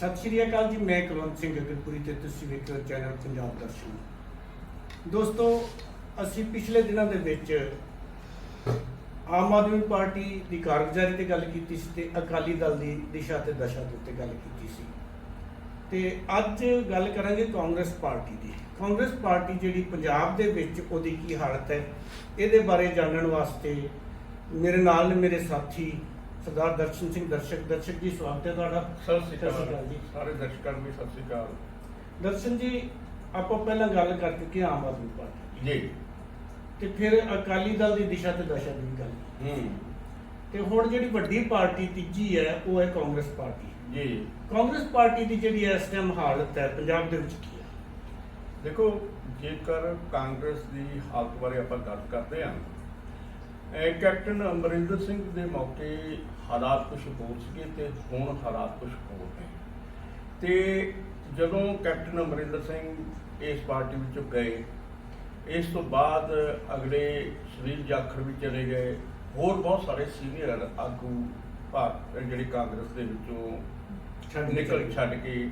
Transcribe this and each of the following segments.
ਸਤਿ ਸ਼੍ਰੀ ਅਕਾਲ ਜੀ, ਮੈਂ ਕੁਲਵੰਤ ਸਿੰਘ ਅਗਰਪੁਰੀ ਤੇ ਤੁਸੀਂ ਵੇਖ ਰਹੇ ਹੋ ਚੈਨਲ ਪੰਜਾਬ ਦਰਸ਼ਨ। ਦੋਸਤੋ, ਅਸੀਂ ਪਿਛਲੇ ਦਿਨਾਂ ਦੇ ਵਿੱਚ ਆਮ ਆਦਮੀ ਪਾਰਟੀ ਦੀ ਕਾਰਗੁਜ਼ਾਰੀ ਤੇ ਗੱਲ ਕੀਤੀ ਸੀ ਤੇ ਅਕਾਲੀ ਦਲ ਦੀ ਦਿਸ਼ਾ ਤੇ ਦਸ਼ਾ ਦੇ ਉੱਤੇ ਗੱਲ ਕੀਤੀ ਸੀ। ਤੇ ਅੱਜ ਗੱਲ ਕਰਾਂਗੇ ਕਾਂਗਰਸ ਪਾਰਟੀ ਦੀ। ਕਾਂਗਰਸ ਪਾਰਟੀ ਜਿਹੜੀ ਪੰਜਾਬ ਦੇ ਵਿੱਚ ਉਹਦੀ ਕੀ ਹਾਲਤ ਹੈ, ਇਹਦੇ ਬਾਰੇ ਜਾਣਨ ਵਾਸਤੇ ਮੇਰੇ ਨਾਲ ਮੇਰੇ ਸਾਥੀ ਸਰਦਾਰ ਦਰਸ਼ਨ ਸਿੰਘ ਦਰਸ਼ਕ ਦਰਸ਼ਕ ਜੀ ਸਵਾਗਤ ਹੈ ਤੁਹਾਡਾ। ਸਤਿ ਸ਼੍ਰੀ ਅਕਾਲ। ਜੀ। ਸਾਰੇ ਦਰਸ਼ਕਾਂ ਨੂੰ ਵੀ ਸਤਿ ਸ਼੍ਰੀ ਅਕਾਲ। ਦਰਸ਼ਨ ਜੀ ਆਪਾਂ ਪਹਿਲਾਂ ਗੱਲ ਕਰ ਚੁੱਕੇ ਆਮ ਆਦਮੀ ਪਾਰਟੀ ਜੀ। ਤੇ ਫਿਰ ਅਕਾਲੀ ਦਲ ਦੀ ਦਿਸ਼ਾ ਤੇ ਦਸ਼ਾ ਦੀ ਗੱਲ। ਹੂੰ। ਤੇ ਹੁਣ ਜਿਹੜੀ ਵੱਡੀ ਪਾਰਟੀ ਤੀਜੀ ਹੈ ਉਹ ਹੈ ਕਾਂਗਰਸ ਪਾਰਟੀ। ਜੀ। ਕਾਂਗਰਸ ਪਾਰਟੀ ਦੀ ਜਿਹੜੀ ਇਸ ਟਾਈਮ ਹਾਲਤ ਹੈ ਪੰਜਾਬ ਦੇ ਵਿੱਚ ਕੀ ਹੈ? ਦੇਖੋ ਜੇਕਰ ਕਾਂਗਰਸ ਦੀ ਹਾਲਤ ਬਾਰੇ ਆਪਾਂ ਗੱਲ ਕਰਦੇ ਹਾਂ ਕੈਪਟਨ ਅਮਰਿੰਦਰ ਸਿੰਘ ਦੇ ਮੌਕੇ ਹਾਲਾਤ ਕੁਝ ਹੋਰ ਸੀਗੇ ਤੇ ਹੁਣ ਹਾਲਾਤ ਕੁਝ ਹੋਰ ਨੇ ਤੇ ਜਦੋਂ ਕੈਪਟਨ ਅਮਰਿੰਦਰ ਸਿੰਘ ਇਸ ਪਾਰਟੀ ਵਿੱਚੋਂ ਗਏ ਇਸ ਤੋਂ ਬਾਅਦ ਅਗਲੇ ਸੁਨੀਲ ਜਾਖੜ ਵੀ ਚਲੇ ਗਏ ਹੋਰ ਬਹੁਤ ਸਾਰੇ ਸੀਨੀਅਰ ਆਗੂ ਭਾਰਤ ਜਿਹੜੀ ਕਾਂਗਰਸ ਦੇ ਵਿੱਚੋਂ ਛੱਡ ਕੇ ਨਿਕਲ। ਛੱਡ ਕੇ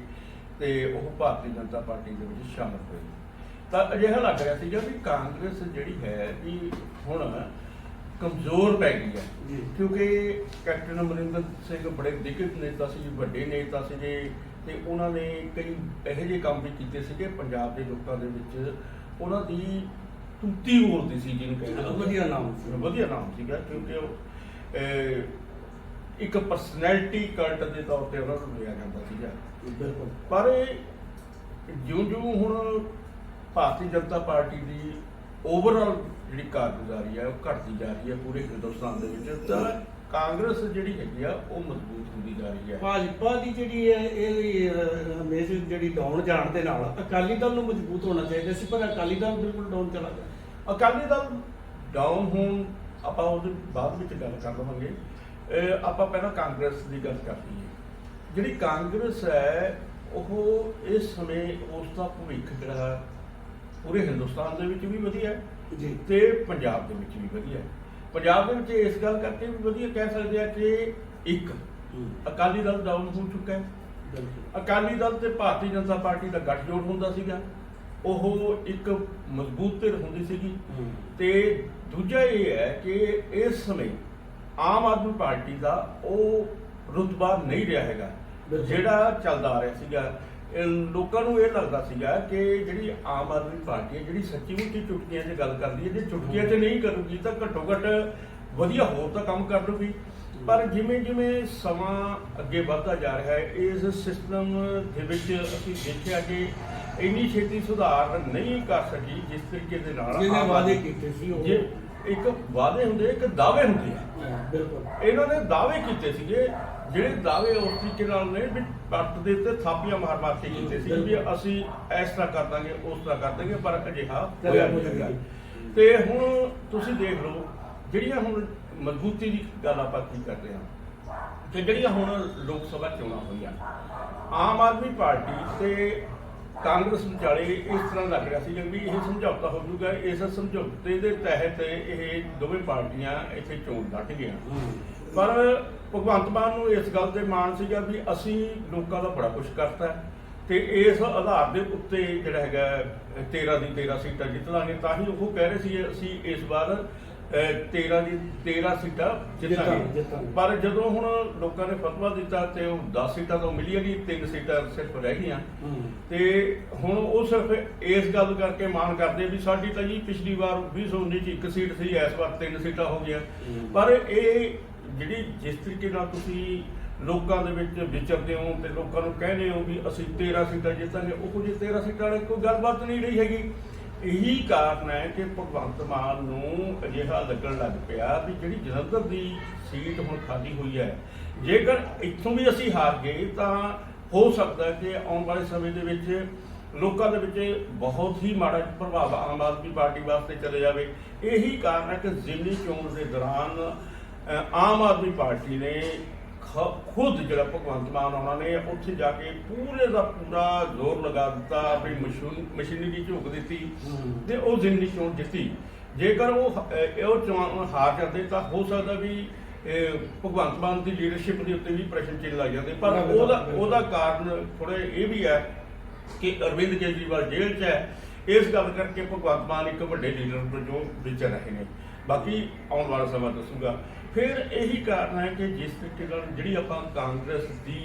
ਤੇ ਉਹ ਭਾਰਤੀ ਜਨਤਾ ਪਾਰਟੀ ਦੇ ਵਿੱਚ ਸ਼ਾਮਲ ਹੋਏ ਤਾਂ ਅਜਿਹਾ ਲੱਗ ਰਿਹਾ ਸੀ ਵੀ ਕਾਂਗਰਸ ਜਿਹੜੀ ਹੈ ਵੀ ਹੁਣ ਕਮਜ਼ੋਰ ਪੈ ਗਈ ਹੈ ਜੀ। ਕਿਉਂਕਿ ਕੈਪਟਨ ਅਮਰਿੰਦਰ ਸਿੰਘ ਬੜੇ ਦਿੱਗਜ ਨੇਤਾ ਸੀ ਵੱਡੇ ਨੇਤਾ ਸੀਗੇ ਤੇ ਉਹਨਾਂ ਨੇ ਕਈ ਇਹੋ ਜਿਹੇ ਕੰਮ ਵੀ ਕੀਤੇ ਸੀਗੇ ਪੰਜਾਬ ਦੇ ਲੋਕਾਂ ਦੇ ਵਿੱਚ ਉਹਨਾਂ ਦੀ ਤੁੱਤੀ ਬੋਲਦੀ ਸੀ ਜਿਹਨੂੰ ਕਹਿੰਦੇ। ਵਧੀਆ ਨਾਮ ਸੀ। ਵਧੀਆ ਨਾਮ ਸੀਗਾ ਕਿਉਂਕਿ ਉਹ ਇੱਕ ਪਰਸਨੈਲਿਟੀ ਕਲਟ ਦੇ ਤੌਰ ਤੇ ਉਹਨਾਂ ਨੂੰ ਲਿਆ ਜਾਂਦਾ ਸੀਗਾ ਬਿਲਕੁਲ ਪਰ ਜਿਉਂ-ਜਿਉਂ ਹੁਣ ਭਾਰਤੀ ਜਨਤਾ ਪਾਰਟੀ ਦੀ ਓਵਰਆਲ ਜਿਹੜੀ ਕਾਰਗੁਜ਼ਾਰੀ ਹੈ ਉਹ ਘਟਦੀ ਜਾ ਰਹੀ ਹੈ ਪੂਰੇ ਹਿੰਦੁਸਤਾਨ ਦੇ ਵਿੱਚ। ਤਾਂ ਕਾਂਗਰਸ ਜਿਹੜੀ ਹੈਗੀ ਆ ਉਹ ਮਜ਼ਬੂਤ ਹੁੰਦੀ ਜਾ ਰਹੀ ਹੈ ਭਾਜਪਾ ਦੀ ਜਿਹੜੀ ਹੈ ਇਹ ਹਮੇਸ਼ਾ ਜਿਹੜੀ ਡਾਊਨ ਜਾਣ ਦੇ ਨਾਲ ਅਕਾਲੀ ਦਲ ਨੂੰ ਮਜ਼ਬੂਤ ਹੋਣਾ ਚਾਹੀਦਾ ਸੀ ਪਰ ਅਕਾਲੀ ਦਲ ਬਿਲਕੁਲ ਡਾਊਨ ਚਲਾ ਗਿਆ। ਅਕਾਲੀ ਦਲ ਡਾਊਨ ਹੋਣ ਆਪਾਂ ਉਹਦੇ ਬਾਅਦ ਵਿੱਚ ਗੱਲ ਕਰ ਲਵਾਂਗੇ। ਆਪਾਂ ਪਹਿਲਾਂ ਕਾਂਗਰਸ ਦੀ ਗੱਲ ਕਰ ਲਈਏ। ਜਿਹੜੀ ਕਾਂਗਰਸ ਹੈ ਉਹ ਇਸ ਸਮੇਂ ਉਸ ਦਾ ਭਵਿੱਖ ਜਿਹੜਾ ਪੂਰੇ ਹਿੰਦੁਸਤਾਨ ਦੇ ਵਿੱਚ ਵੀ ਵਧੀਆ ਹੈ ਜੀ। ਤੇ ਪੰਜਾਬ ਦੇ ਵਿੱਚ ਵੀ ਵਧੀਆ ਹੈ। ਪੰਜਾਬ ਦੇ ਵਿੱਚ ਇਸ ਗੱਲ ਕਰਕੇ ਵੀ ਵਧੀਆ ਕਹਿ ਸਕਦੇ ਆ ਕਿ ਇੱਕ ਅਕਾਲੀ ਦਲ ਡਾਊਨ ਹੋ ਚੁੱਕਾ ਹੈ। ਅਕਾਲੀ ਦਲ ਤੇ ਭਾਰਤੀ ਜਨਤਾ ਪਾਰਟੀ ਦਾ ਗੱਠਜੋੜ ਹੁੰਦਾ ਸੀਗਾ। ਉਹ ਇੱਕ ਮਜ਼ਬੂਤ ਧਿਰ ਹੁੰਦੀ ਸੀਗੀ। ਤੇ ਦੂਜਾ ਇਹ ਹੈ ਕਿ ਇਸ ਸਮੇਂ ਆਮ ਆਦਮੀ ਪਾਰਟੀ ਦਾ ਉਹ ਰੁਤਬਾ ਨਹੀਂ ਰਿਹਾ ਹੈਗਾ। ਜਿਹੜਾ ਚੱਲਦਾ ਆ ਰਿਹਾ ਸੀਗਾ। ਲੋਕਾਂ ਨੂੰ ਇਹ ਲੱਗਦਾ ਸੀਗਾ ਕਿ ਜਿਹੜੀ ਆਮ ਆਦਮੀ ਪਾਰਟੀ ਹੈ ਜਿਹੜੀ ਸੱਚੀ ਮੁੱਚੀ ਚੁਟਕੀਆਂ 'ਚ ਗੱਲ ਕਰਦੀ ਹੈ ਜੇ ਚੁਟਕੀਆਂ 'ਚ ਨਹੀਂ ਕਰੂਗੀ ਤਾਂ ਘੱਟੋ ਘੱਟ ਵਧੀਆ ਹੋਰ ਤਾਂ ਕੰਮ ਕਰ ਲੂਗੀ। ਪਰ ਜਿਵੇਂ ਜਿਵੇਂ ਸਮਾਂ ਅੱਗੇ ਵੱਧਦਾ ਜਾ ਰਿਹਾ ਹੈ ਇਸ ਸਿਸਟਮ ਦੇ ਵਿੱਚ ਅਸੀਂ ਦੇਖਿਆ ਕਿ ਇੰਨੀ ਛੇਤੀ ਸੁਧਾਰ ਨਹੀਂ ਕਰ ਸਕੀ ਜਿਸ ਤਰੀਕੇ ਦੇ ਨਾਲ ਜਿਹਨੇ ਵਾਅਦੇ ਕੀਤੇ ਸੀ ਉਹ। ਇੱਕ ਵਾਅਦੇ ਹੁੰਦੇ ਇੱਕ ਦਾਅਵੇ ਹੁੰਦੇ ਆ। ਬਿਲਕੁਲ। ਇਹਨਾਂ ਨੇ ਦਾਅਵੇ ਕੀਤੇ ਸੀਗੇ ਜਿਹੜੇ ਦਾਅਵੇ ਉਸ ਤਰੀਕੇ ਨਾਲ ਨੇ ਵੀ ਪੱਟ ਦੇ ਉੱਤੇ ਥਾਪੀਆਂ ਮਾਰ ਮਾਰ ਕੇ ਕੀਤੇ ਸੀ ਵੀ ਅਸੀਂ ਇਸ ਤਰ੍ਹਾਂ ਕਰ ਦਾਂਗੇ ਉਸ ਤਰ੍ਹਾਂ ਕਰ ਦਾਂਗੇ ਪਰ ਅਜਿਹਾ ਹੋਇਆ ਨਹੀਂ। ਤੇ ਹੁਣ ਤੁਸੀਂ ਦੇਖ ਲਓ ਜਿਹੜੀਆਂ ਹੁਣ ਮਜ਼ਬੂਤੀ ਦੀ ਗੱਲ ਆਪਾਂ ਕੀ ਕਰਦੇ ਹਾਂ ਕਿ ਜਿਹੜੀਆਂ ਹੁਣ ਲੋਕ ਸਭਾ ਚੋਣਾਂ ਹੋਈਆਂ ਆਮ ਆਦਮੀ ਪਾਰਟੀ ਤੇ ਕਾਂਗਰਸ ਵਿਚਾਲੇ ਇਸ ਤਰ੍ਹਾਂ ਲੱਗ ਰਿਹਾ ਸੀ ਵੀ ਇਹ ਸਮਝੌਤਾ ਹੋ ਜਾਊਗਾ ਇਸ ਸਮਝੌਤੇ ਦੇ ਤਹਿਤ ਇਹ ਦੋਵੇਂ ਪਾਰਟੀਆਂ ਇੱਥੇ ਚੋਣ ਲੜ ਗਈਆਂ। ਪਰ ਭਗਵੰਤ ਮਾਨ ਨੂੰ ਇਸ ਗੱਲ ਤੇ ਮਾਣ ਸੀਗਾ ਵੀ ਅਸੀਂ ਲੋਕਾਂ ਦਾ ਬੜਾ ਕੁਝ ਕਰਤਾ ਤੇ ਇਸ ਆਧਾਰ ਦੇ ਉੱਤੇ ਜਿਹੜਾ ਹੈਗਾ 13 ਦੀ 13 ਸੀਟਾਂ ਜਿੱਤ ਲਾਂਗੇ ਤਾਂ ਹੀ ਉਹ ਕਹਿ ਰਹੇ ਸੀ ਅਸੀਂ ਇਸ ਵਾਰ ਅਹ, 13 ਦੀ 13 ਸੀਟਾਂ ਜਿੱਤਾਂਗੇ। ਪਰ ਜਦੋਂ ਹੁਣ ਲੋਕਾਂ ਨੇ ਫਤਵਾ ਦਿੱਤਾ ਤੇ ਉਹ 10 ਸੀਟਾਂ ਤੋਂ ਮਿਲੀਆਂ ਨਹੀਂ ਤਿੰਨ ਸੀਟਾਂ ਸਿਰਫ ਰਹਿ ਗਈਆਂ ਤੇ ਹੁਣ ਉਹ ਸਿਰਫ ਇਸ ਗੱਲ ਕਰਕੇ ਮਾਣ ਕਰਦੇ ਵੀ ਸਾਡੀ ਤਾਂ ਜੀ ਪਿਛਲੀ ਵਾਰ 2019 ਚ ਇੱਕ ਸੀਟ ਸੀ ਇਸ ਵਾਰ ਤਿੰਨ ਸੀਟਾਂ ਹੋ ਗਈਆਂ। ਪਰ ਇਹ ਜਿਹੜੀ ਜਿਸ ਤਰੀਕੇ ਨਾਲ ਤੁਸੀਂ ਲੋਕਾਂ ਦੇ ਵਿੱਚ ਵਿਚਰਦੇ ਹੋ ਤੇ ਲੋਕਾਂ ਨੂੰ ਕਹਿੰਦੇ ਹੋ ਵੀ ਅਸੀਂ 13 ਸੀਟਾਂ ਜਿੱਤਾਂਗੇ, ਉਹ ਜੇ 13 ਸੀਟਾਂ ਵਾਲੇ ਕੋਈ ਗੱਲਬਾਤ ਨਹੀਂ ਰਹੀ ਹੈਗੀ। ਇਹੀ ਕਾਰਨ ਹੈ ਕਿ ਭਗਵੰਤ ਮਾਨ ਨੂੰ ਅਜਿਹਾ ਲੱਗਣ ਲੱਗ ਪਿਆ ਵੀ ਜਿਹੜੀ ਜਲੰਧਰ ਦੀ ਸੀਟ ਹੁਣ ਖਾਲੀ ਹੋਈ ਹੈ। ਜੇਕਰ ਇੱਥੋਂ ਵੀ ਅਸੀਂ ਹਾਰ ਗਏ ਤਾਂ ਹੋ ਸਕਦਾ ਕਿ ਆਉਣ ਵਾਲੇ ਸਮੇਂ ਦੇ ਵਿੱਚ ਲੋਕਾਂ ਦੇ ਵਿੱਚ ਬਹੁਤ ਹੀ ਮਾੜਾ ਪ੍ਰਭਾਵ ਆਮ ਆਦਮੀ ਪਾਰਟੀ ਵਾਸਤੇ ਚਲੇ ਜਾਵੇ। ਇਹੀ ਕਾਰਨ ਹੈ ਕਿ ਜ਼ਿਮਨੀ ਚੋਣ ਦੇ ਦੌਰਾਨ ਆਮ ਆਦਮੀ ਪਾਰਟੀ ਨੇ ਖੁਦ ਜਿਹੜਾ ਭਗਵੰਤ ਮਾਨ ਉਹਨਾਂ ਨੇ ਉੱਥੇ ਜਾ ਕੇ ਪੂਰੇ ਦਾ ਪੂਰਾ ਜ਼ੋਰ ਲਗਾ ਦਿੱਤਾ ਵੀ ਮਸ਼ੀਨ ਮਸ਼ੀਨਰੀ ਝੋਕ ਦਿੱਤੀ। ਤੇ ਉਹ ਜ਼ਿਮਨੀ ਚੋਣ ਜਿੱਤੀ ਜੇਕਰ ਉਹ ਉਹ ਚੋਣ ਹਾਰ ਜਾਂਦੇ ਤਾਂ ਹੋ ਸਕਦਾ ਵੀ ਭਗਵੰਤ ਮਾਨ ਦੀ ਲੀਡਰਸ਼ਿਪ ਦੇ ਉੱਤੇ ਵੀ ਪ੍ਰਸ਼ਨ ਚਿੰਨ੍ਹ ਲੱਗ ਜਾਂਦੇ ਪਰ ਉਹਦਾ। ਉਹਦਾ ਕਾਰਨ ਥੋੜੇ ਇਹ ਵੀ ਹੈ ਕਿ ਅਰਵਿੰਦ ਕੇਜਰੀਵਾਲ ਜੇਲ੍ਹ 'ਚ ਹੈ ਇਸ ਗੱਲ ਕਰਕੇ ਭਗਵੰਤ ਮਾਨ ਇੱਕ ਵੱਡੇ ਲੀਡਰ ਵਜੋਂ ਵਿਚਰ ਰਹੇ ਨੇ ਬਾਕੀ ਆਉਣ ਵਾਲਾ ਸਮਾਂ ਦੱਸੂਗਾ ਫਿਰ ਇਹੀ ਕਾਰਨ ਹੈ ਕਿ ਜਿਸ ਤਰੀਕੇ ਨਾਲ ਜਿਹੜੀ ਆਪਾਂ ਕਾਂਗਰਸ ਦੀ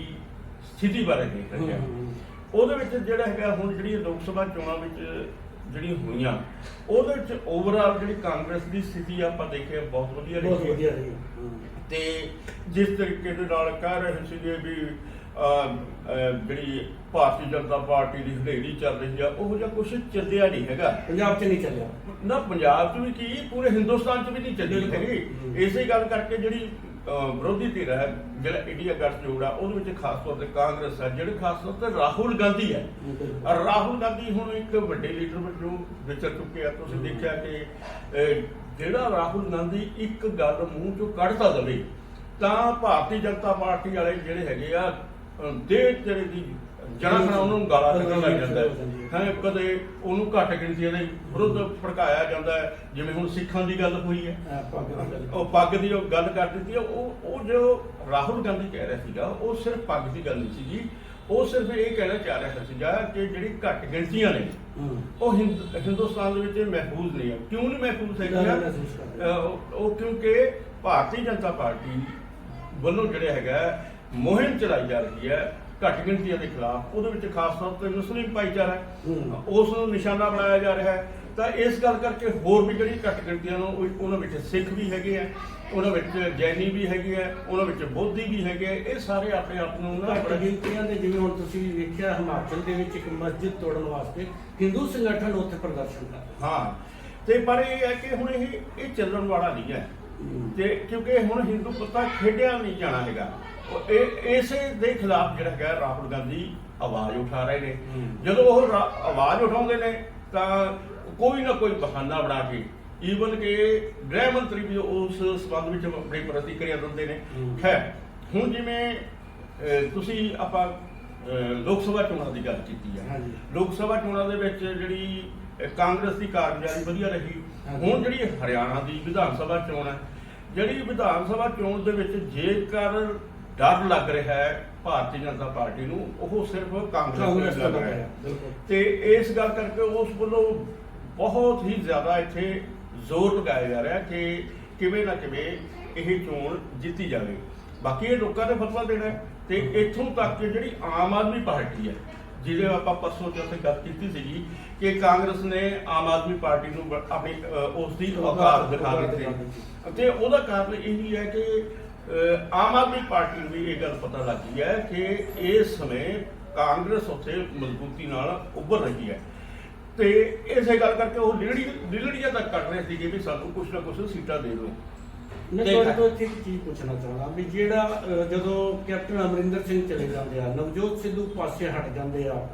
ਸਥਿਤੀ ਬਾਰੇ ਦੇਖ ਰਹੇ ਹਾਂ ਉਹਦੇ ਵਿੱਚ ਜਿਹੜਾ ਹੈਗਾ ਹੁਣ ਜਿਹੜੀ ਲੋਕ ਸਭਾ ਚੋਣਾਂ ਵਿੱਚ ਜਿਹੜੀ ਹੋਈਆਂ ਉਹਦੇ ਵਿੱਚ ਓਵਰਆਲ ਜਿਹੜੀ ਕਾਂਗਰਸ ਦੀ ਸਥਿਤੀ ਆਪਾਂ ਦੇਖਿਆ ਬਹੁਤ ਵਧੀਆ ਰਹੀ ਹੈ। ਵਧੀਆ ਰਹੀ ਤੇ ਜਿਸ ਤਰੀਕੇ ਦੇ ਨਾਲ ਕਹਿ ਰਹੇ ਸੀਗੇ ਵੀ ਜਿਹੜੀ ਭਾਰਤੀ ਜਨਤਾ ਪਾਰਟੀ ਦੀ ਹਨੇਰੀ ਚੱਲ ਰਹੀ ਆ ਉਹ ਜਿਹਾ ਕੁਝ ਚੱਲਿਆ ਨਹੀਂ ਹੈਗਾ ਪੰਜਾਬ 'ਚ ਨਹੀਂ ਚੱਲਿਆ ਨਾ ਪੰਜਾਬ 'ਚ ਵੀ ਕੀ ਪੂਰੇ ਹਿੰਦੁਸਤਾਨ 'ਚ ਵੀ ਨਹੀਂ ਚੱਲੀ। ਹੈਗੀ। ਇਸੇ ਗੱਲ ਕਰਕੇ ਜਿਹੜੀ ਵਿਰੋਧੀ ਧਿਰ ਹੈ ਜਿਹੜਾ ਇੰਡੀਆ ਗੱਠਜੋੜ ਆ ਉਹਦੇ ਵਿੱਚ ਖਾਸ ਤੌਰ ਤੇ ਕਾਂਗਰਸ ਹੈ ਜਿਹੜੇ ਖਾਸ ਤੌਰ ਤੇ ਰਾਹੁਲ ਗਾਂਧੀ ਹੈ ਔਰ ਰਾਹੁਲ ਗਾਂਧੀ ਹੁਣ ਇੱਕ ਵੱਡੇ ਲੀਡਰ ਵਜੋਂ ਵਿਚਰ ਚੁੱਕੇ ਆ ਤੁਸੀਂ। ਦੇਖਿਆ ਕਿ ਜਿਹੜਾ ਰਾਹੁਲ ਗਾਂਧੀ ਇੱਕ ਗੱਲ ਮੂੰਹ ਚੋਂ ਕੱਢਦਾ ਦਵੇ ਤਾਂ ਭਾਰਤੀ ਜਨਤਾ ਪਾਰਟੀ ਵਾਲੇ ਜਿਹੜੇ ਹੈਗੇ ਆ ਦੇਹ ਤੇਰੇ ਦੀ ਜਣਾ ਖਣਾ ਉਹਨੂੰ ਗਾਲਾਂ ਕੱਢਣ ਲੱਗ ਜਾਂਦਾ ਹੈ। ਹੈ ਕਦੇ ਉਹਨੂੰ ਘੱਟ ਗਿਣਤੀਆਂ ਦੇ ਵਿਰੁੱਧ ਭੜਕਾਇਆ ਜਾਂਦਾ ਹੈ ਜਿਵੇਂ ਹੁਣ ਸਿੱਖਾਂ ਦੀ ਗੱਲ ਹੋਈ ਹੈ। ਉਹ ਪੱਗ ਦੀ ਉਹ ਗੱਲ ਕਰ ਦਿੱਤੀ ਉਹ ਉਹ ਜੋ ਰਾਹੁਲ ਗਾਂਧੀ ਕਹਿ ਰਿਹਾ ਸੀਗਾ ਉਹ ਸਿਰਫ ਪੱਗ ਦੀ ਗੱਲ ਨਹੀਂ ਸੀਗੀ ਉਹ ਸਿਰਫ ਇਹ ਕਹਿਣਾ ਚਾਹ ਰਿਹਾ ਸੀਗਾ ਕਿ ਜਿਹੜੀ ਘੱਟ ਗਿਣਤੀਆਂ ਨੇ ਉਹ ਹਿੰਦ- ਹਿੰਦੁਸਤਾਨ ਦੇ ਵਿੱਚ ਮਹਿਫੂਜ਼ ਨਹੀਂ ਹੈ। ਕਿਉਂ ਨਹੀਂ ਮਹਿਫੂਜ਼ ਹੈਗੀਆਂ ਉਹ ਕਿਉਂਕਿ ਭਾਰਤੀ ਜਨਤਾ ਪਾਰਟੀ ਵੱਲੋਂ ਜਿਹੜਾ ਹੈਗਾ ਮੁਹਿੰਮ ਚਲਾਈ ਜਾ ਰਹੀ ਹੈ ਘੱਟ ਗਿਣਤੀਆਂ ਦੇ ਖਿਲਾਫ ਉਹਦੇ ਵਿੱਚ ਖਾਸ ਤੌਰ ਤੇ ਮੁਸਲਿਮ ਭਾਈਚਾਰਾ ਹੈ। ਉਸ ਨੂੰ ਨਿਸ਼ਾਨਾ ਬਣਾਇਆ ਜਾ ਰਿਹਾ ਹੈ। ਤਾਂ ਇਸ ਗੱਲ ਕਰਕੇ ਹੋਰ ਵੀ ਜਿਹੜੀ ਘੱਟ ਗਿਣਤੀਆਂ ਨੂੰ ਉਹ- ਉਹਨਾਂ ਵਿੱਚ ਸਿੱਖ ਵੀ ਹੈਗੇ ਆ ਉਹਨਾਂ ਵਿੱਚ ਜੈਨੀ ਵੀ ਹੈਗੇ ਆ ਉਹਨਾਂ ਵਿੱਚ ਬੋਧੀ ਵੀ ਹੈਗੇ ਆ ਇਹ ਸਾਰੇ ਆਪਣੇ ਆਪ ਨੂੰ ਘੱਟ ਗਿਣਤੀਆਂ ਦੇ ਜਿਵੇਂ ਹੁਣ ਤੁਸੀਂ ਵੇਖਿਆ ਹਿਮਾਚਲ ਦੇ ਵਿੱਚ ਇੱਕ ਮਸਜਿਦ ਤੋੜਨ ਵਾਸਤੇ ਹਿੰਦੂ ਸੰਗਠਨ ਉੱਥੇ ਪ੍ਰਦਰਸ਼ਨ ਕਰ ਹਾਂ। ਤੇ ਪਰ ਇਹ ਹੈ ਕਿ ਹੁਣ ਇਹ ਇਹ ਚੱਲਣ ਵਾਲਾ ਨਹੀਂ ਹੈ। ਤੇ ਕਿਉਂਕਿ ਹੁਣ ਹਿੰਦੂ ਪੱਤਾ ਖੇਡਿਆ ਨਹੀਂ ਜਾਣਾ ਹੈਗਾ। ਇਹ ਇਸੇ ਦੇ ਖਿਲਾਫ ਜਿਹੜਾ ਹੈਗਾ ਰਾਹੁਲ ਗਾਂਧੀ ਆਵਾਜ਼ ਉਠਾ ਰਹੇ ਨੇ। ਜਦੋਂ ਉਹ ਰਾ- ਆਵਾਜ਼ ਉਠਾਉਂਦੇ ਨੇ ਤਾਂ ਕੋਈ ਨਾ ਕੋਈ ਬਹਾਨਾ ਬਣਾ ਕੇ ਈਵਨ ਕਿ ਗ੍ਰਹਿ ਮੰਤਰੀ ਵੀ ਉਸ ਸਬੰਧ ਵਿੱਚ ਆਪਣੀ ਪ੍ਰਤੀਕਿਰਿਆ ਦਿੰਦੇ ਨੇ ਹੂੰ। ਖੈਰ ਹੁਣ ਜਿਵੇਂ ਅਹ, ਤੁਸੀਂ ਆਪਾਂ ਅਹ, ਲੋਕ ਸਭਾ ਚੋਣਾਂ ਦੀ ਗੱਲ ਕੀਤੀ ਹੈ ਹਾਂਜੀ। ਲੋਕ ਸਭਾ ਚੋਣਾਂ ਦੇ ਵਿੱਚ ਜਿਹੜੀ ਅਹ, ਕਾਂਗਰਸ ਦੀ ਕਾਰਗੁਜ਼ਾਰੀ ਵਧੀਆ ਰਹੀ ਹਾਂਜੀ। ਹੁਣ ਜਿਹੜੀ ਹਰਿਆਣਾ ਦੀ ਵਿਧਾਨ ਸਭਾ ਚੋਣ ਹੈ ਜਿਹੜੀ ਵਿਧਾਨ ਸਭਾ ਚੋਣ ਦੇ ਵਿੱਚ ਜੇਕਰ ਡਰ ਲੱਗ ਰਿਹਾ ਹੈ ਭਾਰਤੀ ਜਨਤਾ ਪਾਰਟੀ ਨੂੰ ਉਹ ਸਿਰਫ ਕਾਂਗਰਸ ਦਾ ਲੱਗ ਰਿਹਾ ਹੈ। ਤੇ ਇਸ ਗੱਲ ਕਰਕੇ ਉਸ ਵੱਲੋਂ ਬਹੁਤ ਹੀ ਜ਼ਿਆਦਾ ਇੱਥੇ ਜ਼ੋਰ ਲਗਾਇਆ ਜਾ ਰਿਹਾ ਕਿ ਕਿਵੇਂ ਨਾ ਕਿਵੇਂ ਇਹ ਚੋਣ ਜਿੱਤੀ ਜਾਵੇ। ਬਾਕੀ ਇਹ ਲੋਕਾਂ ਨੇ ਫਤਵਾ ਦੇਣਾ ਤੇ ਇੱਥੋਂ ਤੱਕ ਕਿ ਜਿਹੜੀ ਆਮ ਆਦਮੀ ਪਾਰਟੀ ਹੈ ਜਿਹਦੇ ਆਪਾਂ ਪਰਸੋਂ ਚੌਥੇ ਗੱਲ ਕੀਤੀ ਸੀਗੀ ਕਿ ਕਾਂਗਰਸ ਨੇ ਆਮ ਆਦਮੀ ਪਾਰਟੀ ਨੂੰ ਆਪਣੀ ਉਸ ਦੀ ਔਕਾਤ ਦਿਖਾ ਦਿੱਤੀ। ਤੇ ਉਹਦਾ ਕਾਰਨ ਇਹ ਹੈ ਕਿ ਆਮ ਆਦਮੀ ਪਾਰਟੀ ਨੂੰ ਵੀ ਇਹ ਗੱਲ ਪਤਾ ਲੱਗ ਗਈ ਹੈ ਕਿ ਇਸ ਸਮੇਂ ਕਾਂਗਰਸ ਉੱਥੇ ਮਜ਼ਬੂਤੀ ਨਾਲ ਉੱਭਰ ਰਹੀ ਹੈ। ਤੇ ਇਸੇ ਗੱਲ ਕਰਕੇ ਉਹ ਲਿਲੜੀ ਲਿਲੜੀਆਂ ਤੱਕ ਕੱਢ ਰਹੇ ਸੀਗੇ ਵੀ ਸਾਨੂੰ ਕੁਛ ਨਾ ਕੁਛ ਸੀਟਾਂ ਦੇ ਦਿਓ। ਮੈਂ ਤੁਹਾਡੇ। ਤੋਂ ਇੱਥੇ ਇੱਕ ਚੀਜ਼ ਪੁੱਛਣਾ ਚਾਹੁੰਦਾ ਵੀ ਜਿਹੜਾ ਜਦੋਂ ਕੈਪਟਨ ਅਮਰਿੰਦਰ ਸਿੰਘ ਚਲੇ ਜਾਂਦੇ ਆ ਨਵਜੋਤ ਸਿੱਧੂ ਪਾਸੇ ਹਟ ਜਾਂਦੇ ਆ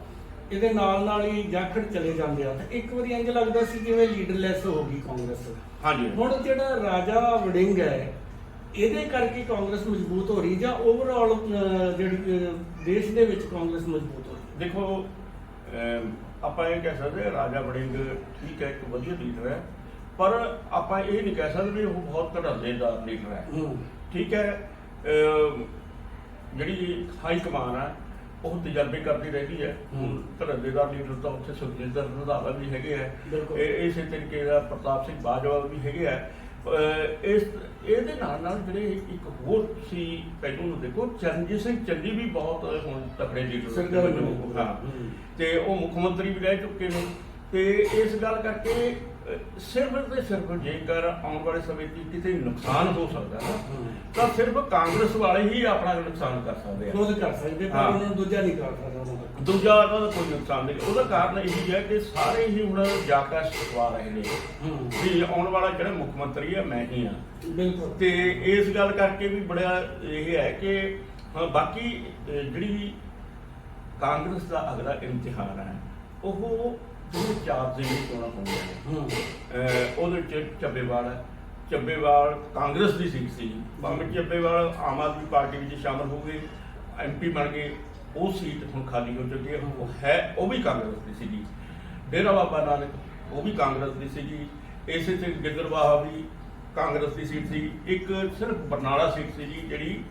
ਇਹਦੇ ਨਾਲ ਨਾਲ ਹੀ ਜਾਖੜ ਚਲੇ ਜਾਂਦੇ ਆ ਤੇ ਇੱਕ ਵਾਰੀ ਇੰਜ ਲੱਗਦਾ ਸੀ ਜਿਵੇਂ ਲੀਡਰਲੈਸ ਹੋ ਗਈ ਕਾਂਗਰਸ। ਹਾਂਜੀ। ਹੁਣ ਜਿਹੜਾ ਰਾਜਾ ਵੜਿੰਗ ਹੈ ਇਹਦੇ ਕਰਕੇ ਕਾਂਗਰਸ ਮਜ਼ਬੂਤ ਹੋ ਰਹੀ ਜਾਂ ਓਵਰਆਲ ਜਿਹੜੀ ਦੇਸ਼ ਦੇ ਵਿੱਚ ਕਾਂਗਰਸ ਮਜ਼ਬੂਤ ਹੋ ਰਹੀ? ਦੇਖੋ ਆਪਾਂ ਇਹ ਕਹਿ ਸਕਦੇ ਰਾਜਾ ਵੜਿੰਗ ਠੀਕ ਹੈ ਇੱਕ ਵਧੀਆ ਲੀਡਰ ਹੈ ਪਰ ਆਪਾਂ ਇਹ ਨਹੀਂ ਕਹਿ ਸਕਦੇ ਵੀ ਉਹ ਬਹੁਤ ਧੜੱਲੇਦਾਰ ਲੀਡਰ ਹੈ। ਠੀਕ ਹੈ ਜਿਹੜੀ ਹਾਈ ਕਮਾਨ ਹੈ ਉਹ ਤਜਰਬੇ ਕਰਦੀ ਰਹਿੰਦੀ ਹੈ। ਧੜੱਲੇਦਾਰ ਲੀਡਰ ਤਾਂ ਉੱਥੇ ਸੁਖਜਿੰਦਰ ਰੰਧਾਵਾ ਵੀ ਹੈਗੇ ਆ ਇਸੇ ਤਰੀਕੇ ਦਾ ਪ੍ਰਤਾਪ ਸਿੰਘ ਬਾਜਵਾ ਵੀ ਹੈਗੇ ਆ ਇਸ ਇਹਦੇ ਨਾਲ ਨਾਲ ਜਿਹੜੇ ਇੱਕ ਹੋਰ ਸੀ ਪਹਿਲੂ ਨੂੰ ਦੇਖੋ ਚਰਨਜੀਤ ਸਿੰਘ ਚੰਨੀ ਵੀ ਬਹੁਤ ਹੁਣ ਤਕੜੇ ਲੀਡਰ। ਹਾਂ। ਤੇ ਉਹ ਮੁੱਖ ਮੰਤਰੀ ਵੀ ਰਹਿ ਚੁੱਕੇ ਨੇ ਤੇ ਇਸ ਗੱਲ ਕਰਕੇ ਸਿਰਫ ਤੇ ਸਿਰਫ ਜੇਕਰ ਆਉਣ ਵਾਲੇ ਸਮੇਂ 'ਚ ਕਿਤੇ ਨੁਕਸਾਨ ਹੋ ਸਕਦਾ ਨਾ ਹੂੰ। ਤਾਂ ਸਿਰਫ ਕਾਂਗਰਸ ਵਾਲੇ ਹੀ ਆਪਣਾ ਨੁਕਸਾਨ ਕਰ ਸਕਦੇ ਆ। ਖੁਦ ਕਰ ਸਕਦੇ ਪਰ ਹਾਂ। ਉਹਨਾਂ ਨੂੰ ਦੂਜਾ ਨਹੀਂ ਕਰ ਸਕਦਾ ਉਹਨਾਂ ਦਾ ਦੂਜਾ ਉਹਨਾਂ ਦਾ ਕੋਈ ਨੁਕਸਾਨ ਨਹੀਂ ਉਹਦਾ ਕਾਰਨ ਇਹ ਹੈ ਕਿ ਸਾਰੇ ਹੀ ਹੁਣ ਜਾਕਾ ਸਵਾ ਰਹੇ ਨੇ। ਹੂੰ। ਵੀ ਆਉਣ ਵਾਲਾ ਜਿਹੜਾ ਮੁੱਖ ਮੰਤਰੀ ਹੈ ਮੈਂ ਹੀ ਬਿਲਕੁਲ। ਤੇ ਇਸ ਗੱਲ ਕਰਕੇ ਵੀ ਬੜਾ ਇਹ ਹੈ ਕਿ ਹਾਂ, ਬਾਕੀ ਅਹ, ਜਿਹੜੀ ਕਾਂਗਰਸ ਦਾ ਅਗਲਾ ਇਮਤਿਹਾਨ ਹੈ ਉਹ ਜਿਹੜੇ ਚਾਰ ਜ਼ਿਲ੍ਹੇ ਚੋਣਾਂ ਹੋਣੀਆਂ ਨੇ ਉਹਦੇ ਚ ਚੱਬੇਵਾਲ ਹੈ। ਚੱਬੇਵਾਲ ਕਾਂਗਰਸ ਦੀ ਸੀਟ ਸੀ। ਭਾਵੇਂ ਚੱਬੇਵਾਲ ਆਮ ਆਦਮੀ ਪਾਰਟੀ ਵਿੱਚ ਸ਼ਾਮਲ ਹੋ ਗਏ ਐਮਪੀ ਬਣ ਗਏ ਉਹ ਸੀਟ ਹੁਣ ਖਾਲੀ ਹੋ ਚੁੱਕੀ ਹੈ। ਉਹ ਹੈ ਉਹ ਵੀ ਕਾਂਗਰਸ ਦੀ ਸੀਗੀ। ਡੇਰਾ ਬਾਬਾ ਨਾਨਕ ਉਹ ਵੀ ਕਾਂਗਰਸ ਦੀ ਸੀਗੀ। ਇਸੇ ਤੇ ਗਿੱਦੜਵਾਹਾ ਵੀ ਕਾਂਗਰਸ ਦੀ ਸੀਟ ਸੀ। ਇੱਕ ਸਿਰਫ ਬਰਨਾਲਾ ਸੀਟ ਸੀ ਜੀ ਜਿਹੜੀ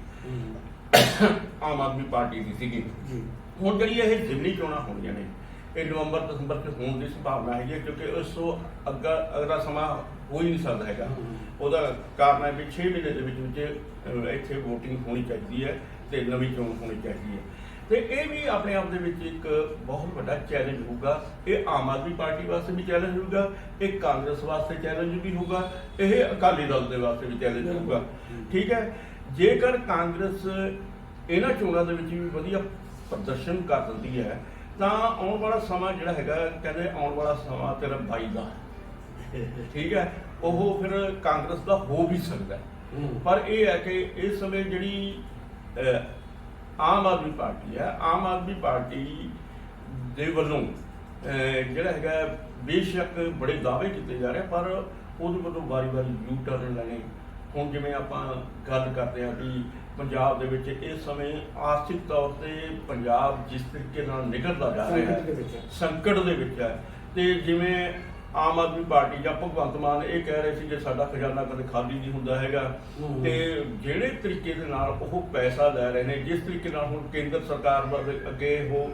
ਆਮ ਆਦਮੀ ਪਾਰਟੀ ਦੀ ਸੀਗੀ। ਜੀ ਹੁਣ ਜਿਹੜੀ ਇਹ ਜ਼ਿਮਨੀ ਚੋਣਾਂ ਹੋਣੀਆਂ ਨੇ ਇਹ ਨਵੰਬਰ ਦਸੰਬਰ ਚ ਹੋਣ ਦੀ ਸੰਭਾਵਨਾ ਹੈਗੀ ਹੈ ਕਿਉਂਕਿ ਉਸ ਤੋਂ ਅੱਗਾ ਅਗਲਾ ਸਮਾਂ ਹੋ ਹੀ ਨਹੀਂ ਸਕਦਾ ਹੈਗਾ। ਉਹਦਾ ਕਾਰਨ ਹੈ ਵੀ 6 ਮਹੀਨੇ ਦੇ ਵਿੱਚ ਵਿੱਚ ਇੱਥੇ VOTING ਹੋਣੀ ਚਾਹੀਦੀ ਹੈ ਤੇ ਨਵੀਂ ਚੋਣ ਹੋਣੀ ਚਾਹੀਦੀ ਹੈ। ਤੇ ਇਹ ਵੀ ਆਪਣੇ ਆਪ ਦੇ ਵਿੱਚ ਇੱਕ ਬਹੁਤ ਵੱਡਾ ਚੈਲੰਜ ਹੋਊਗਾ। ਇਹ ਆਮ ਆਦਮੀ ਪਾਰਟੀ ਵਾਸਤੇ ਵੀ ਚੈਲੰਜ ਹੋਊਗਾ ਇਹ ਕਾਂਗਰਸ ਵਾਸਤੇ ਚੈਲੰਜ ਵੀ ਹੋਊਗਾ ਇਹ ਅਕਾਲੀ ਦਲ ਦੇ ਵਾਸਤੇ ਵੀ ਚੈਲੰਜ ਹੋਊਗਾ। ਠੀਕ ਹੈ? ਜੇਕਰ ਕਾਂਗਰਸ ਇਹਨਾਂ ਚੋਣਾਂ ਦੇ ਵਿੱਚ ਵੀ ਵਧੀਆ ਪ੍ਰਦਰਸ਼ਨ ਕਰ ਦਿੰਦੀ ਹੈ ਤਾਂ ਆਉਣ ਵਾਲਾ ਸਮਾਂ ਜਿਹੜਾ ਹੈਗਾ ਕਹਿੰਦੇ ਆਉਣ ਵਾਲਾ ਸਮਾਂ ਤੇਰਾ ਬਾਈ ਦਾ। ਠੀਕ ਹੈ ਉਹ ਫਿਰ ਕਾਂਗਰਸ ਦਾ ਹੋ ਵੀ ਸਕਦਾ। ਪਰ ਇਹ ਹੈ ਕਿ ਇਸ ਸਮੇਂ ਜਿਹੜੀ ਆਮ ਆਦਮੀ ਪਾਰਟੀ ਹੈ ਆਮ ਆਦਮੀ ਪਾਰਟੀ ਦੇ ਵੱਲੋਂ ਜਿਹੜਾ ਹੈਗਾ ਬੇਸ਼ੱਕ ਬੜੇ ਦਾਅਵੇ ਕੀਤੇ ਜਾ ਰਹੇ ਪਰ ਉਹਦੇ ਵੱਲੋਂ ਵਾਰੀ-ਵਾਰੀ ਯੂ ਟਰਨ ਲੈਣੇ ਹੁਣ ਜਿਵੇਂ ਆਪਾਂ ਗੱਲ ਕਰਦੇ ਹਾਂ ਕਿ ਪੰਜਾਬ ਦੇ ਵਿੱਚ ਇਸ ਸਮੇਂ ਆਰਥਿਕ ਤੌਰ ਤੇ ਪੰਜਾਬ ਜਿਸ ਤਰੀਕੇ ਨਾਲ ਨਿਕਲਦਾ ਜਾ ਰਿਹਾ ਸੰਕਟ ਦੇ ਹੈ ਵਿੱਚ ਹੈ। ਸੰਕਟ ਦੇ ਵਿੱਚ ਹੈ ਤੇ ਜਿਵੇਂ ਆਮ ਆਦਮੀ ਪਾਰਟੀ ਜਾਂ ਭਗਵੰਤ ਮਾਨ ਇਹ ਕਹਿ ਰਹੇ ਸੀ ਕਿ ਸਾਡਾ ਖਜ਼ਾਨਾ ਕਦੇ ਖਾਲੀ ਨਹੀਂ ਹੁੰਦਾ ਹੈਗਾ ਹਮ। ਤੇ ਜਿਹੜੇ ਤਰੀਕੇ ਦੇ ਨਾਲ ਉਹ ਪੈਸਾ ਲੈ ਰਹੇ ਨੇ ਜਿਸ ਤਰੀਕੇ ਨਾਲ ਹੁਣ ਕੇਂਦਰ ਸਰਕਾਰ ਵੱਲ ਅੱਗੇ ਉਹ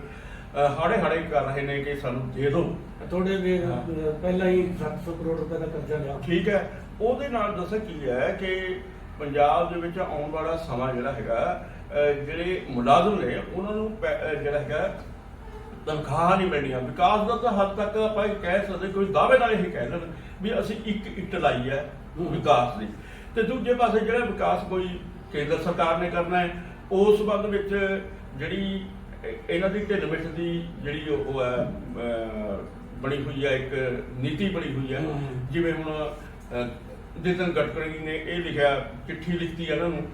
ਹਾੜੇ ਹਾੜੇ ਕਰ ਰਹੇ ਨੇ ਕਿ ਸਾਨੂੰ ਦੇ ਦਿਓ ਥੋੜੇ ਦੇ ਹਾਂ। ਅਹ, ਪਹਿਲਾਂ ਹੀ 700 ਕਰੋੜ ਰੁਪਏ ਦਾ ਕਰਜ਼ਾ ਲਿਆ ਠੀਕ ਹੈ ਉਹਦੇ ਨਾਲ ਦੱਸਾਂ ਕੀ ਹੈ ਕਿ ਪੰਜਾਬ ਦੇ ਵਿੱਚ ਆਉਣ ਵਾਲਾ ਸਮਾਂ ਜਿਹੜਾ ਹੈਗਾ ਜਿਹੜੇ ਮੁਲਾਜ਼ਮ ਨੇ ਉਹਨਾਂ ਨੂੰ ਜਿਹੜਾ ਹੈਗਾ ਤਨਖਾਹ ਨਹੀਂ ਮਿਲਣੀਆਂ ਵਿਕਾਸ ਦਾ ਤਾਂ ਹੱਦ ਤੱਕ ਆਪਾਂ ਇਹ ਕਹਿ ਸਕਦੇ ਕੋਈ ਦਾਅਵੇ ਨਾਲ ਇਹ ਕਹਿ ਸਕਦੇ ਵੀ ਅਸੀਂ ਇੱਕ ਇੱਟ ਲਾਈ ਹੈ। ਵਿਕਾਸ ਦੀ ਤੇ ਦੂਜੇ ਪਾਸੇ ਜਿਹੜਾ ਵਿਕਾਸ ਕੋਈ ਕੇਂਦਰ ਸਰਕਾਰ ਨੇ ਕਰਨਾ ਹੈ ਉਸ ਸੰਬੰਧ ਵਿੱਚ ਜਿਹੜੀ ਇਹ- ਇਹਨਾਂ ਦੀ ਢਿੱਲ ਮਿੱਠ ਦੀ ਜਿਹੜੀ ਉਹ ਹੈ ਬਣੀ ਹੋਈ ਹੈ ਇੱਕ ਨੀਤੀ ਬਣੀ ਹੋਈ ਹੂੰ। ਜਿਵੇਂ ਹੁਣ ਨਿਤਨ ਗਡਕਰੀ ਨੇ ਇਹ ਲਿਖਿਆ ਚਿੱਠੀ ਲਿਖਤੀ ਹੈ ਇਹਨਾਂ ਨੂੰ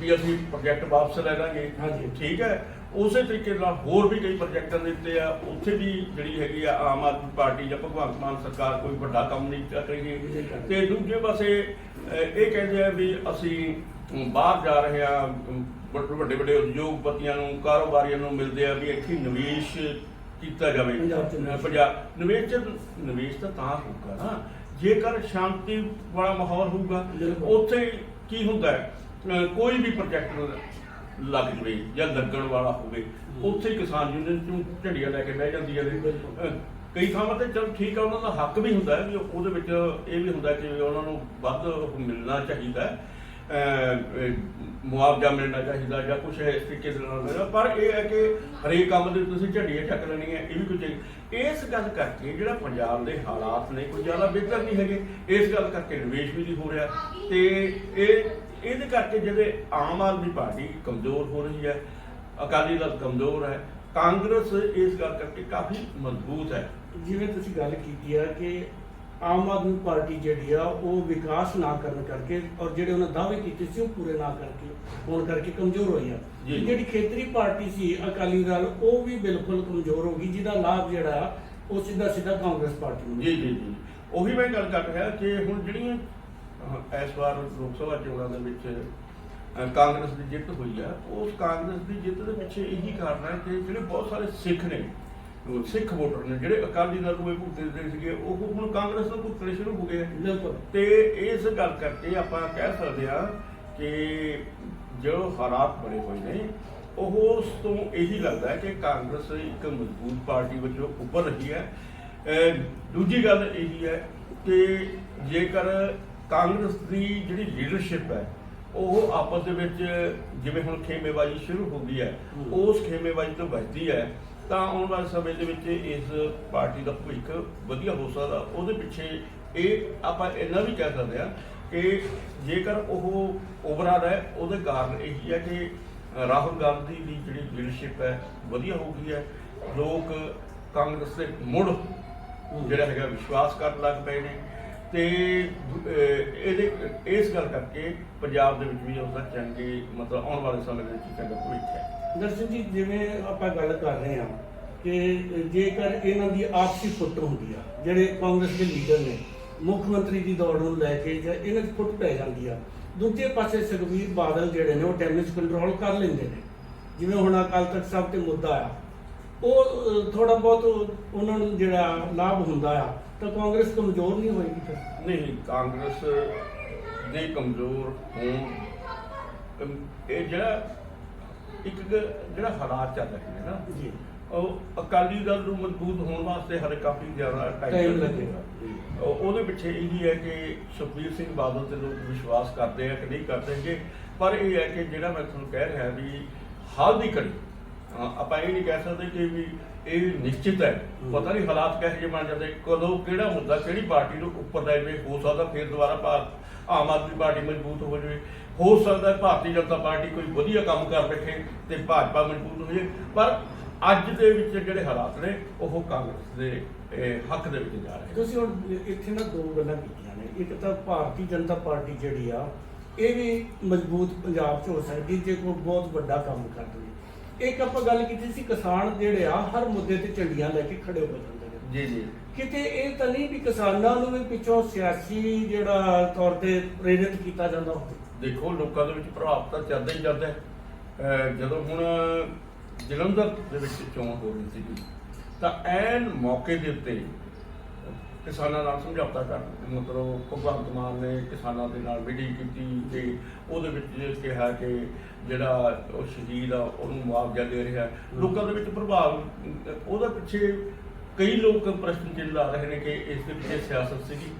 ਵੀ ਅਸੀਂ ਪ੍ਰੋਜੈਕਟ ਵਾਪਸ ਲੈ ਲਾਂਗੇ। ਹਾਂਜੀ। ਠੀਕ ਹੈ? ਉਸੇ ਤਰੀਕੇ ਨਾਲ ਹੋਰ ਵੀ ਕਈ ਪ੍ਰੋਜੈਕਟਾਂ ਦੇ ਉੱਤੇ ਆ। ਉੱਥੇ ਵੀ ਜਿਹੜੀ ਹੈਗੀ ਆ ਆਮ ਆਦਮੀ ਪਾਰਟੀ ਜਾਂ ਭਗਵੰਤ ਮਾਨ ਸਰਕਾਰ ਕੋਈ ਵੱਡਾ ਕੰਮ ਨਹੀਂ ਕਰ ਰਹੀ। ਤੇ ਦੂਜੇ ਪਾਸੇ ਇਹ ਕਹਿੰਦੇ ਆ ਵੀ ਅਸੀਂ ਬਾਹਰ ਜਾ ਰਹੇ ਆ। ਵੱਡੇ ਵੱਡੇ ਉਦਯੋਗਪਤੀਆਂ ਨੂੰ ਕਾਰੋਬਾਰੀਆਂ ਨੂੰ ਮਿਲਦੇ ਆ ਵੀ ਇੱਥੇ ਨਿਵੇਸ਼ ਕੀਤਾ ਜਾਵੇ। ਪੰਜਾਬ ਨਿਵੇਸ਼। ਨਿਵੇਸ਼ ਤਾਂ ਤਾਂ ਹੋਊਗਾ ਨਾ। ਜੇਕਰ ਸ਼ਾਂਤੀ ਵਾਲਾ ਮਾਹੌਲ ਹੋਊਗਾ। ਉੱਥੇ ਕੀ ਹੁੰਦਾ ਹੈ ਅਹ ਕੋਈ ਵੀ ਪ੍ਰੋਜੈਕਟ ਲੱਗ ਜਵੇ ਜਾਂ ਲੱਗਣ ਵਾਲਾ ਹੋਵੇ ਉੱਥੇ ਹੀ ਕਿਸਾਨ ਯੂਨੀਅਨ ਚੋਂ ਝੰਡੀਆਂ ਲੈ ਕੇ ਬਹਿ ਜਾਂਦੀਆਂ ਨੇ ਬਿਲਕੁਲ। ਅਹ ਕਈ ਥਾਵਾਂ ਤੇ ਚਲ ਠੀਕ ਆ ਉਹਨਾਂ ਦਾ ਹੱਕ ਵੀ ਹੁੰਦਾ ਹੈ ਵੀ ਉਹਦੇ ਵਿੱਚ ਇਹ ਵੀ ਹੁੰਦਾ ਕਿ ਉਹਨਾਂ ਨੂੰ ਵੱਧ ਮਿਲਣਾ ਚਾਹੀਦਾ ਹੈ ਮੁਆਵਜ਼ਾ ਮਿਲਣਾ ਚਾਹੀਦਾ ਜਾਂ ਕੁਝ ਇਸ ਤਰੀਕੇ ਦੇ ਨਾਲ ਮਿਲਣਾ। ਪਰ ਇਹ ਹੈ ਕਿ ਹਰੇਕ ਕੰਮ ਦੇ ਤੁਸੀਂ ਝੰਡੀਆਂ ਚੱਕ ਲੈਣੀਆਂ, ਇਹ ਵੀ ਕੁਝ ਇਸ ਗੱਲ ਕਰਕੇ ਜਿਹੜਾ ਪੰਜਾਬ ਦੇ ਹਾਲਾਤ ਨੇ, ਕੋਈ ਜ਼ਿਆਦਾ ਬਿਹਤਰ ਨਹੀਂ ਹੈਗੇ। ਇਸ ਗੱਲ ਕਰਕੇ ਨਿਵੇਸ਼ ਵੀ ਨਹੀਂ ਹੋ ਰਿਹਾ। ਤੇ ਇਹ, ਇਹਦੇ ਕਰਕੇ ਜਿਹੜੇ ਆਮ ਆਦਮੀ ਪਾਰਟੀ ਕਮਜ਼ੋਰ ਹੋ ਰਹੀ ਹੈ, ਅਕਾਲੀ ਦਲ ਕਮਜ਼ੋਰ ਹੈ, ਕਾਂਗਰਸ ਇਸ ਗੱਲ ਕਰਕੇ ਕਾਫੀ ਮਜ਼ਬੂਤ ਹੈ। ਜਿਵੇਂ ਤੁਸੀਂ ਗੱਲ ਕੀਤੀ ਹੈ ਕਿ ਆਮ ਆਦਮੀ ਪਾਰਟੀ ਜਿਹੜੀ ਆ ਉਹ ਵਿਕਾਸ ਨਾ ਕਰਨ ਕਰਕੇ ਔਰ ਜਿਹੜੇ ਉਹਨਾਂ ਦਾਅਵੇ ਕੀਤੇ ਸੀ ਉਹ ਪੂਰੇ ਨਾ ਕਰਕੇ ਹੋਣ ਕਰਕੇ ਕਮਜ਼ੋਰ ਹੋਈ ਆ। ਜਿਹੜੀ ਖੇਤਰੀ ਪਾਰਟੀ ਸੀ ਅਕਾਲੀ ਦਲ ਉਹ ਵੀ ਬਿਲਕੁਲ ਕਮਜ਼ੋਰ ਹੋ ਗਈ ਜਿਹਦਾ ਲਾਭ ਜਿਹੜਾ ਆ ਉਹ ਸਿੱਧਾ ਸਿੱਧਾ ਕਾਂਗਰਸ ਪਾਰਟੀ ਨੂੰ ਜੀ ਜੀ ਜੀ ਉਹੀ ਮੈਂ ਗੱਲ ਕਰ ਰਿਹਾ ਕਿ ਹੁਣ ਜਿਹੜੀਆਂ ਇਸ ਵਾਰ ਲੋਕ ਸਭਾ ਚੋਣਾਂ ਦੇ ਵਿੱਚ ਕਾਂਗਰਸ ਦੀ ਜਿੱਤ ਹੋਈ ਆ ਉਸ ਕਾਂਗਰਸ ਦੀ ਜਿੱਤ ਦੇ ਪਿੱਛੇ ਇਹੀ ਕਾਰਨ ਹੈ ਕਿ ਜਿਹੜੇ ਬਹੁਤ ਸਾਰੇ ਸਿੱਖ ਨੇ ਉਹ ਸਿੱਖ ਵੋਟਰ ਨੇ ਜਿਹੜੇ ਅਕਾਲੀ ਦਲ ਨੂੰ ਇਹ ਭੁਗਤਦੇ ਸੀਗੇ ਉਹ ਹੁਣ ਕਾਂਗਰਸ ਨੂੰ ਭੁਗਤਣੇ ਸ਼ੁਰੂ ਹੋ ਗਏ। ਆ ਬਿਲਕੁਲ। ਤੇ ਇਸ ਗੱਲ ਕਰਕੇ ਆਪਾਂ ਕਹਿ ਸਕਦੇ ਹਾਂ ਕਿ ਜੋ ਹਾਲਾਤ ਬਣੇ ਹੋਏ ਨੇ ਉਹ ਉਸ ਤੋਂ ਇਹੀ ਲੱਗਦਾ ਹੈ ਕਿ ਕਾਂਗਰਸ ਇੱਕ ਮਜ਼ਬੂਤ ਪਾਰਟੀ ਵਜੋਂ ਉੱਭਰ ਰਹੀ ਹੈ। ਅਹ ਦੂਜੀ ਗੱਲ ਇਹੀ ਹੈ ਕਿ ਜੇਕਰ ਕਾਂਗਰਸ ਦੀ ਜਿਹੜੀ ਲੀਡਰਸ਼ਿਪ ਹੈ ਉਹ ਆਪਸ ਦੇ ਵਿੱਚ ਜਿਵੇਂ ਹੁਣ ਖੇਮੇਬਾਜ਼ੀ ਸ਼ੁਰੂ ਹੋ ਗਈ ਹੈ ਹਮ। ਉਸ ਖੇਮੇਬਾਜ਼ੀ ਤੋਂ ਬਚਦੀ ਹੈ ਤਾਂ ਆਉਣ ਵਾਲੇ ਸਮੇਂ ਦੇ ਵਿੱਚ ਇਸ ਪਾਰਟੀ ਦਾ ਭਵਿੱਖ ਵਧੀਆ ਹੋ ਸਕਦਾ। ਉਹਦੇ ਪਿੱਛੇ ਇਹ ਆਪਾਂ ਇੰਨਾ ਵੀ ਕਹਿ ਸਕਦੇ ਹਾਂ ਕਿ ਜੇਕਰ ਉਹ ਓਵਰਆਲ ਹੈ, ਉਹਦੇ ਕਾਰਨ ਇਹੀ ਹੈ ਕਿ ਰਾਹੁਲ ਗਾਂਧੀ ਦੀ ਜਿਹੜੀ ਲੀਡਰਸ਼ਿਪ ਹੈ, ਵਧੀਆ ਹੋ ਗਈ ਹੈ। ਲੋਕ ਕਾਂਗਰਸ ਦੇ ਮੁੜ ਜਿਹੜਾ ਹੈਗਾ ਵਿਸ਼ਵਾਸ ਕਰਨ ਲੱਗ ਪਏ ਨੇ ਤੇ ਇਹਦੇ, ਇਸ ਗੱਲ ਕਰਕੇ ਪੰਜਾਬ ਦੇ ਵਿੱਚ ਵੀ ਉਸਦਾ ਚੰਗੇ ਮਤਲਬ ਆਉਣ ਵਾਲੇ ਸਮੇਂ ਦੇ ਵਿੱਚ ਚੰਗਾ ਭਵਿੱਖ ਹੈ। ਦਰਸ਼ਨ ਜੀ, ਜਿਵੇਂ ਆਪਾਂ ਗੱਲ ਕਰ ਰਹੇ ਹਾਂ ਕਿ ਜੇਕਰ ਇਹਨਾਂ ਦੀ ਆਪਸੀ ਫੁੱਟ ਹੁੰਦੀ ਆ, ਜਿਹੜੇ ਕਾਂਗਰਸ ਦੇ ਲੀਡਰ ਨੇ, ਮੁੱਖ ਮੰਤਰੀ ਦੀ ਦੌੜ ਨੂੰ ਲੈ ਕੇ ਜਾਂ ਇਹਨਾਂ ਦੀ ਫੁੱਟ ਪੈ ਜਾਂਦੀ ਆ, ਦੂਜੇ ਪਾਸੇ ਸੁਖਬੀਰ ਬਾਦਲ ਜਿਹੜੇ ਨੇ, ਉਹ ਡੈਮੇਜ ਕੰਟਰੋਲ ਕਰ ਲੈਂਦੇ ਨੇ। ਜਿਵੇਂ ਹੁਣ ਅਕਾਲ ਤਖਤ ਸਾਹਿਬ ਤੇ ਮੁੱਦਾ ਆ, ਉਹ ਥੋੜਾ ਬਹੁਤ ਉਹਨਾਂ ਨੂੰ ਜਿਹੜਾ ਲਾਭ ਹੁੰਦਾ ਆ, ਤਾਂ ਕਾਂਗਰਸ ਕਮਜ਼ੋਰ ਨਹੀਂ ਹੋਏਗੀ ਫਿਰ? ਨਹੀਂ, ਕਾਂਗਰਸ ਦੇ ਕਮਜ਼ੋਰ ਹੋਣ, ਇਹ ਜਿਹੜਾ ਇੱਕ ਜਿਹੜਾ ਹਾਲਾਤ ਚੱਲ ਰਹੇ ਨੇ ਨਾ ਜੀ। ਉਹ ਅਕਾਲੀ ਦਲ ਨੂੰ ਮਜ਼ਬੂਤ ਹੋਣ ਵਾਸਤੇ ਹਲੇ ਕਾਫੀ ਜ਼ਿਆਦਾ ਟਾਈਮ ਲੱਗੇਗਾ। ਉਹ- ਉਹਦੇ ਪਿੱਛੇ ਇਹੀ ਹੈ ਕਿ ਸੁਖਬੀਰ ਸਿੰਘ ਬਾਦਲ ਤੇ ਲੋਕ ਵਿਸ਼ਵਾਸ ਕਰਦੇ ਆ ਕਿ ਨਹੀਂ ਕਰਦੇਗੇ ਪਰ ਇਹ ਹੈ ਕਿ ਜਿਹੜਾ ਮੈਂ ਤੁਹਾਨੂੰ ਕਹਿ ਰਿਹਾ ਵੀ ਹਾਲ ਦੀ ਅ, ਆਪਾਂ ਇਹ ਨਹੀਂ ਕਹਿ ਸਕਦੇ ਕਿ ਵੀ ਇਹ ਨਿਸ਼ਚਿਤ ਹੈ। ਪਤਾ ਨਹੀਂ ਹਾਲਾਤ ਕਿਹੋ ਜਿਹੇ ਬਣ ਜਾਂਦੇ। ਕਦੋਂ ਕਿਹੜਾ ਮੁੱਦਾ, ਕਿਹੜੀ ਪਾਰਟੀ ਨੂੰ ਉੱਪਰ ਲੈ ਜਾਵੇ, ਹੋ ਸਕਦਾ ਫਿਰ ਦੁਬਾਰਾ ਭਾਰਤ ਆਮ ਆਦਮੀ ਪਾਰਟੀ ਮਜ਼ਬੂਤ ਹੋ ਜਾਵੇ। ਹੋ ਸਕਦਾ ਭਾਰਤੀ ਜਨਤਾ ਪਾਰਟੀ ਕੋਈ ਵਧੀਆ ਕੰਮ ਕਰ ਬੈਠੇ ਤੇ ਭਾਜਪਾ ਮਜ਼ਬੂਤ ਹੋ ਜਾਵੇ। ਪਰ ਅੱਜ ਦੇ ਵਿੱਚ ਜਿਹੜੇ ਹਾਲਾਤ ਨੇ, ਉਹ ਕਾਂਗਰਸ ਦੇ ਹੱਕ ਦੇ ਵਿੱਚ ਜਾ ਰਹੇ ਤੁਸੀਂ ਹੁਣ ਇੱਥੇ ਨਾ ਦੋ ਗੱਲਾਂ ਕੀਤੀਆਂ ਨੇ। ਇੱਕ ਤਾਂ ਭਾਰਤੀ ਜਨਤਾ ਪਾਰਟੀ ਜਿਹੜੀ ਆ, ਇਹ ਵੀ ਮਜ਼ਬੂਤ ਪੰਜਾਬ 'ਚ ਹੋ ਸਕਦੀ ਜੇ ਕੋਈ ਬਹੁਤ ਵੱਡਾ ਕੰਮ ਕਰ ਦੇਵੇ। ਇੱਕ ਆਪਾਂ ਗੱਲ ਕੀਤੀ ਸੀ ਕਿਸਾਨ ਜਿਹੜੇ ਆ ਹਰ ਮੁੱਦੇ ਤੇ ਝੰਡੀਆਂ ਲੈ ਕੇ ਖੜੇ ਹੋ ਜਾਂਦੇ ਨੇ। ਜੀ ਜੀ। ਕਿਤੇ ਇਹ ਤਾਂ ਨਹੀਂ ਵੀ ਕਿਸਾਨਾਂ ਨੂੰ ਵੀ ਪਿੱਛੋਂ ਸਿਆਸੀ ਜਿਹੜਾ ਤੌਰ ਤੇ ਪ੍ਰੇਰਿਤ ਕੀਤਾ ਜਾਂਦਾ ਹੋਵੇ। ਦੇਖੋ ਲੋਕਾਂ ਦੇ ਵਿੱਚ ਪ੍ਰਭਾਵ ਤਾਂ ਚੱਲਦਾ ਹੀ। ਅਹ ਜਦੋਂ ਹੁਣ ਜਲੰਧਰ ਦੇ ਵਿੱਚ ਚੋਣ ਹੋ ਰਹੀ ਸੀ ਤਾਂ ਐਨ ਮੌਕੇ ਦੇ ਉੱਤੇ ਕਿਸਾਨਾਂ ਨਾਲ ਸਮਝੌਤਾ ਕਰ ਮਤਲਬ ਭਗਵੰਤ ਮਾਨ ਨੇ ਕਿਸਾਨਾਂ ਦੇ ਨਾਲ ਮੀਟਿੰਗ ਕੀਤੀ ਤੇ ਉਹਦੇ ਵਿੱਚ ਕਿਹਾ ਕਿ ਜਿਹੜਾ ਉਹ ਸ਼ਹੀਦ ਆ, ਉਹਨੂੰ ਮੁਆਵਜ਼ਾ ਦੇ ਰਿਹਾ। ਲੋਕਾਂ ਦੇ ਵਿੱਚ ਪ੍ਰਭਾਵ, ਉਹਦੇ ਪਿੱਛੇ ਕਈ ਲੋਕ ਪ੍ਰਸ਼ਨ ਚਿੰਨ੍ਹ ਲਾ ਰਹੇ ਨੇ ਕਿ ਇਸ ਦੇ ਪਿੱਛੇ ਸਿਆਸਤ ਸੀਗੀ।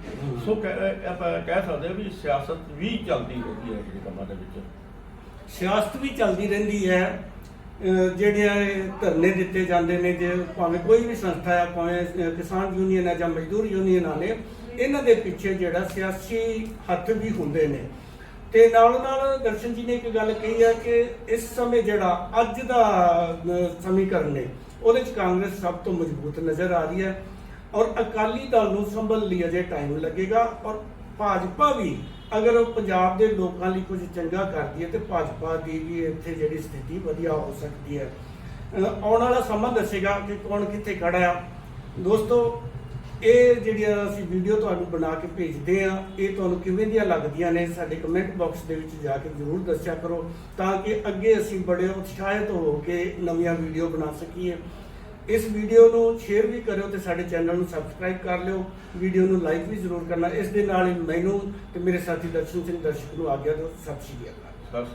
ਸੋ ਕਹਿ- ਆਪਾਂ ਕਹਿ ਸਕਦੇ ਹਾਂ ਵੀ ਸਿਆਸਤ ਵੀ ਚੱਲਦੀ ਰਹਿੰਦੀ ਹੈ ਜਿਹੜੇ ਕੰਮਾਂ ਦੇ ਵਿੱਚ। ਸਿਆਸਤ ਵੀ ਚੱਲਦੀ ਰਹਿੰਦੀ ਹੈ ਅਹ ਜਿਹੜੇ ਇਹ ਧਰਨੇ ਦਿੱਤੇ ਜਾਂਦੇ ਨੇ ਜੇ ਭਾਵੇਂ ਕੋਈ ਵੀ ਸੰਸਥਾ ਹੈ ਭਾਵੇਂ ਕਿਸਾਨ ਯੂਨੀਅਨ ਹੈ ਜਾਂ ਮਜ਼ਦੂਰ ਯੂਨੀਅਨਾਂ ਨੇ, ਇਹਨਾਂ ਦੇ ਪਿੱਛੇ ਜਿਹੜਾ ਸਿਆਸੀ ਹੱਥ ਵੀ ਹੁੰਦੇ ਨੇ। ਤੇ ਨਾਲ ਨਾਲ ਦਰਸ਼ਨ ਜੀ ਨੇ ਇੱਕ ਗੱਲ ਕਹੀ ਹੈ ਕਿ ਇਸ ਸਮੇਂ ਜਿਹੜਾ ਅੱਜ ਦਾ ਸਮੀਕਰਨ ਨੇ, ਉਹਦੇ ਚ ਕਾਂਗਰਸ ਸਭ ਤੋਂ ਮਜ਼ਬੂਤ ਨਜ਼ਰ ਆ ਰਹੀ ਹੈ ਔਰ ਅਕਾਲੀ ਦਲ ਨੂੰ ਸੰਭਲ ਲਈ ਅਜੇ ਟਾਈਮ ਲੱਗੇਗਾ ਔਰ ਭਾਜਪਾ ਵੀ ਅਗਰ ਉਹ ਪੰਜਾਬ ਦੇ ਲੋਕਾਂ ਲਈ ਕੁਝ ਚੰਗਾ ਕਰਦੀ ਹੈ ਤੇ ਭਾਜਪਾ ਦੀ ਵੀ ਇੱਥੇ ਜਿਹੜੀ ਸਥਿਤੀ ਵਧੀਆ ਹੋ ਸਕਦੀ ਹੈ। ਆਉਣ ਵਾਲਾ ਸਮਾਂ ਦੱਸੇਗਾ ਕਿ ਕੌਣ ਕਿੱਥੇ ਖੜਾ ਆ। ਦੋਸਤੋ, ਇਹ ਜਿਹੜੀਆਂ ਅਸੀਂ ਵੀਡੀਓ ਤੁਹਾਨੂੰ ਬਣਾ ਕੇ ਭੇਜਦੇ ਆ ਇਹ ਤੁਹਾਨੂੰ ਕਿਵੇਂ ਦੀਆਂ ਲੱਗਦੀਆਂ ਨੇ, ਸਾਡੇ ਕਮੈਂਟ ਬਾਕਸ ਦੇ ਵਿੱਚ ਜਾ ਕੇ ਜ਼ਰੂਰ ਦੱਸਿਆ ਕਰੋ ਤਾਂ ਕਿ ਅੱਗੇ ਅਸੀਂ ਬੜੇ ਉਤਸ਼ਾਹਿਤ ਹੋ ਕੇ ਨਵੀਆਂ ਵੀਡੀਓ ਬਣਾ ਸਕੀਏ। ਇਸ ਵੀਡੀਓ ਨੂੰ ਸ਼ੇਅਰ ਵੀ ਕਰਿਓ ਤੇ ਸਾਡੇ ਚੈਨਲ ਨੂੰ ਸਬਸਕ੍ਰਾਈਬ ਕਰ ਲਿਓ। ਵੀਡੀਓ ਨੂੰ ਲਾਈਕ ਵੀ ਜ਼ਰੂਰ ਕਰਨਾ। ਇਸ ਦੇ ਨਾਲ ਹੀ ਮੈਨੂੰ ਤੇ ਮੇਰੇ ਸਾਥੀ ਦਰਸ਼ਨ ਸਿੰਘ, ਦਰਸ਼ਕ ਨੂੰ ਆਗਿਆ ਦਿਓ। ਸਤਿ ਸ਼੍ਰੀ ਅਕਾਲ। ਬਸ